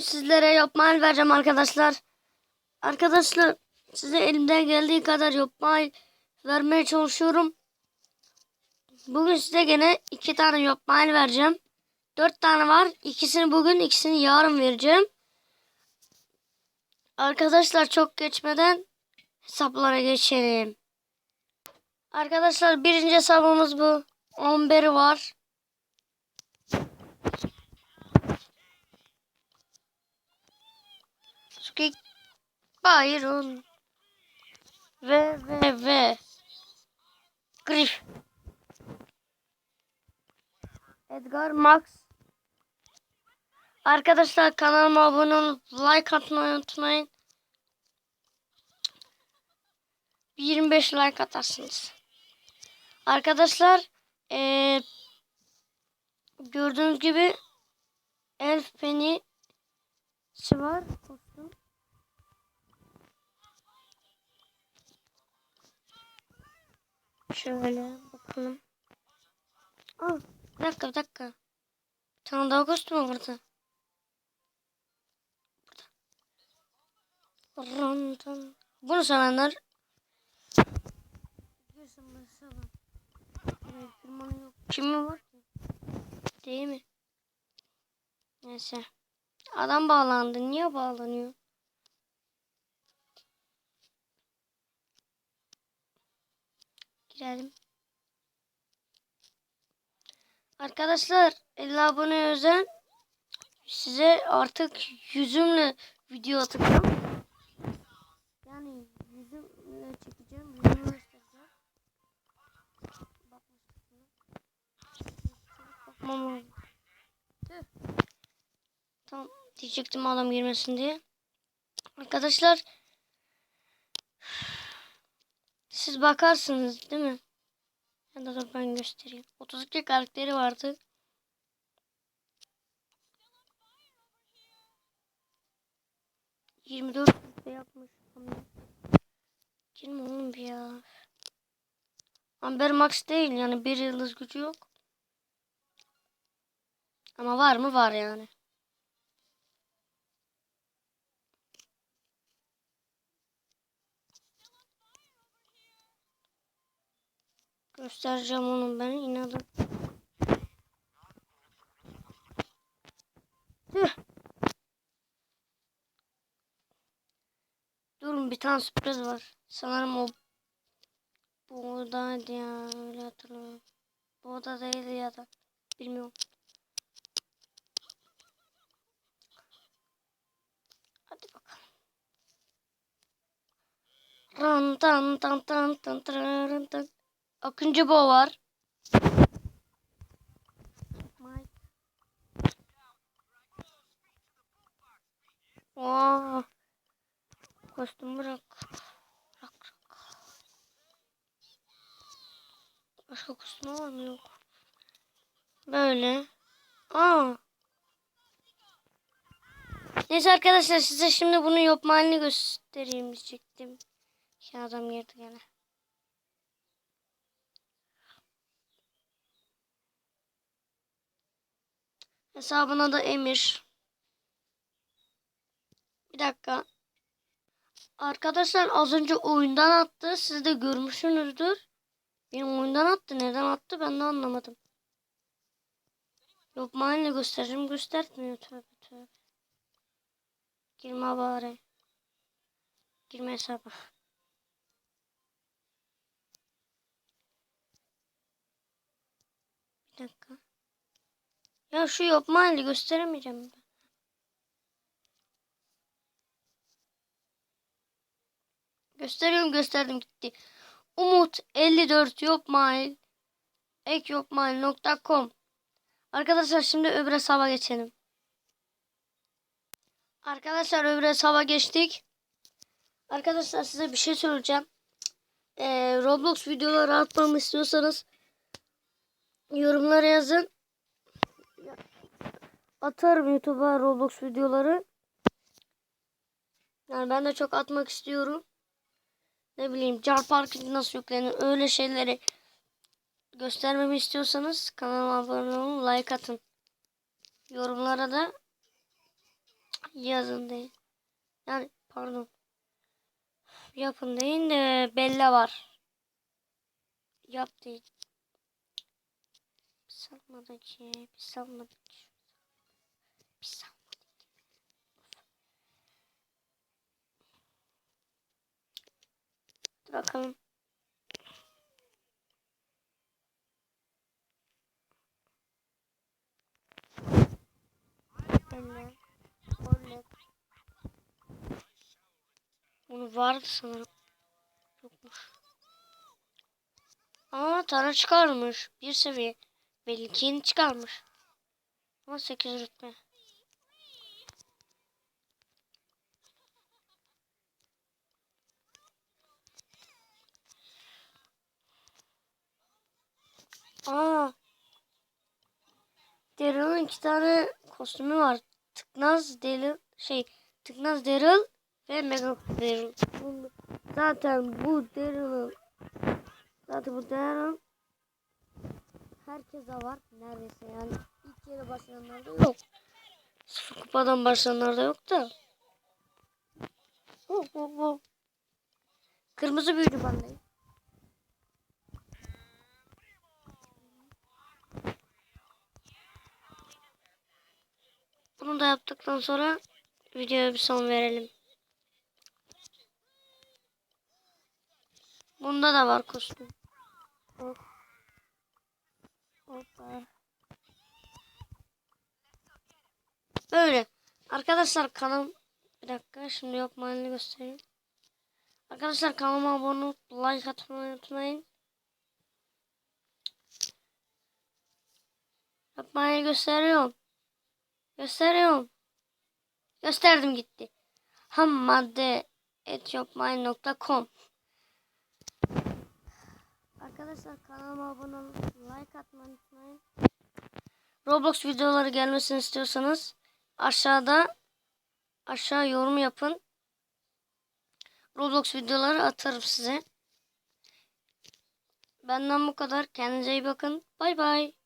Sizlere yapmayı vereceğim arkadaşlar. Arkadaşlar size elimden geldiği kadar yapmayı vermeye çalışıyorum. Bugün size gene iki tane yapmayı vereceğim. Dört tane var. İkisini bugün ikisini yarın vereceğim. Arkadaşlar çok geçmeden hesaplara geçelim. Arkadaşlar birinci hesabımız bu. 11'i var. Skik Byron ve ve ve Griff Edgar Max Arkadaşlar kanalıma abone olup like atmayı unutmayın. 25 like atarsınız. Arkadaşlar eee, gördüğünüz gibi Elf Penny'si var. Şöyle bakalım. Aa, bir dakika bir dakika. Bir tane daha kostüm var burada. Burada. Ran tan. Bunu sevenler. Kimi var ki? Değil mi? Neyse. Adam bağlandı. Niye bağlanıyor? Girelim. Arkadaşlar 50 abone özel size artık yüzümle video atacağım. Yani yüzümle çekeceğim. Göstereceğim. Bakmışsın. Bakmam lazım. Tamam diyecektim adam girmesin diye. Arkadaşlar siz bakarsınız değil mi? Ya da dur ben göstereyim. 32 karakteri vardı. Yirmi dört yapmış. Girme oğlum bir ya. Amber Max değil yani bir yıldız gücü yok. Ama var mı var yani. Göstereceğim onu ben inadım. Durun bir tane sürpriz var. Sanırım o bu odaydı ya öyle hatırlıyorum. Bu oda değildi ya da bilmiyorum. Hadi bakalım. Ran tan tan tan tan tan tan. Akıncı Bo var. Oo. Kostüm bırak. Bırak bırak. Başka kostüm var mı yok. Böyle. Aa. Neyse arkadaşlar size şimdi bunu yapma halini göstereyim diyecektim. Ya adam girdi gene. Hesabına da Emir. Bir dakika. Arkadaşlar az önce oyundan attı. Siz de görmüşsünüzdür. Benim oyundan attı. Neden attı ben de anlamadım. Yok mahalle göstereceğim. Göstermiyor. Tövbe tövbe. Girme bari. Girme hesaba. Bir dakika. Ya şu yapma hali gösteremeyeceğim ben. Gösteriyorum gösterdim gitti. Umut 54 yopmail ekyopmail.com Arkadaşlar şimdi öbür hesaba geçelim. Arkadaşlar öbür hesaba geçtik. Arkadaşlar size bir şey söyleyeceğim. Ee, Roblox videoları atmamı istiyorsanız yorumlara yazın atarım YouTube'a Roblox videoları. Yani ben de çok atmak istiyorum. Ne bileyim Car Park'ı nasıl yüklenir öyle şeyleri göstermemi istiyorsanız kanalıma abone olun like atın. Yorumlara da Yazın değil. Yani pardon. Yapın değil de Bella var. Yap. Bir salmadı ki. Salmadı ki. Ki. Dur bakalım. Bella. Orlet. Bunu vardı sanırım. Yokmuş. Aa tane çıkarmış. Bir seviye. Belli ki yeni çıkarmış. Ama 8 rütbe. Aa. Daryl'ın iki tane kostümü var. Tıknaz Daryl şey Tıknaz Daryl ve Mega Daryl. Zaten bu Daryl'ın zaten bu Daryl herkese var neredeyse yani ilk yere başlayanlarda yok. Sıfır kupadan başlayanlarda yok da. Oh, oh, oh. Kırmızı büyücü bandayım. Bunu da yaptıktan sonra videoya bir son verelim. Bunda da var kostüm. Hop. Hoppa. Böyle. Arkadaşlar kanal bir dakika şimdi yok halini göstereyim. Arkadaşlar kanalıma abone olup like atmayı unutmayın. Yapmayı gösteriyorum. Gösteriyorum. Gösterdim gitti. Ham madde etyopmine.com Arkadaşlar kanalıma abone olup like atmayı unutmayın. Roblox videoları gelmesini istiyorsanız aşağıda aşağı yorum yapın. Roblox videoları atarım size. Benden bu kadar. Kendinize iyi bakın. Bay bay.